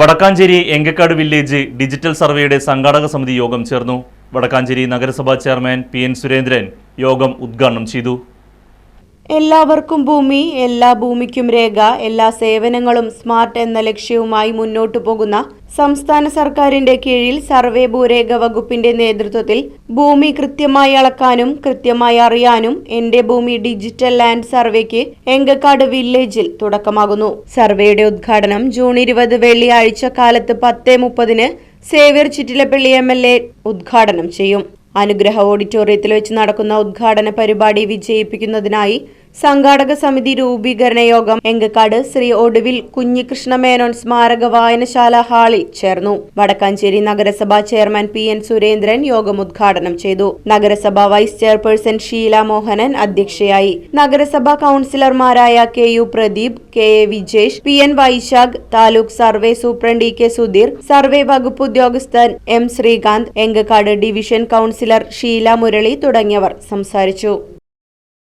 Vadakkanchery Engakkad village digital സർവേയുടെ സംഘാടക സമിതി യോഗം ചേർന്നു. വടക്കാഞ്ചേരി നഗരസഭാ ചെയർമാൻ പി എൻ സുരേന്ദ്രൻ യോഗം ഉദ്ഘാടനം ചെയ്തു. എല്ലാവർക്കും ഭൂമി എല്ലാ ഭൂമിക്കും രേഖ എല്ലാ സേവനങ്ങളും സ്മാർട്ട് എന്ന ലക്ഷ്യവുമായി മുന്നോട്ടു പോകുന്ന സംസ്ഥാന സർക്കാരിന്റെ കീഴിൽ സർവേ ഭൂരേഖ വകുപ്പിന്റെ നേതൃത്വത്തിൽ ഭൂമി കൃത്യമായി അളക്കാനും കൃത്യമായി അറിയാനും എന്റെ ഭൂമി ഡിജിറ്റൽ ലാൻഡ് സർവേക്ക് എങ്കക്കാട് വില്ലേജിൽ തുടക്കമാകുന്നു. സർവേയുടെ ഉദ്ഘാടനം ജൂൺ ഇരുപത് വെള്ളിയാഴ്ച കാലത്ത് പത്ത് മുപ്പതിന് Xavier Chittilappally M L A ഉദ്ഘാടനം ചെയ്യും. അനുഗ്രഹ ഓഡിറ്റോറിയത്തിൽ വെച്ച് നടക്കുന്ന ഉദ്ഘാടന പരിപാടി വിജയിപ്പിക്കുന്നതിനായി സംഘാടക സമിതി രൂപീകരണ യോഗം എങ്കക്കാട് ശ്രീ ഒടുവിൽ കുഞ്ഞികൃഷ്ണ മേനോൻ സ്മാരക വായനശാല ഹാളിൽ ചേർന്നു. വടക്കാഞ്ചേരി നഗരസഭാ ചെയർമാൻ പി എൻ സുരേന്ദ്രൻ യോഗം ഉദ്ഘാടനം ചെയ്തു. നഗരസഭാ വൈസ് ചെയർപേഴ്സൺ ഷീല മോഹനൻ അധ്യക്ഷയായി. നഗരസഭാ കൌൺസിലർമാരായ K U Pradeep K A Vijesh P N Vaishakh taluk survey superintendent E K Sudheer survey വകുപ്പ് ഉദ്യോഗസ്ഥൻ M Sreekanth Engakkad division councillor Sheela Murali തുടങ്ങിയവർ സംസാരിച്ചു.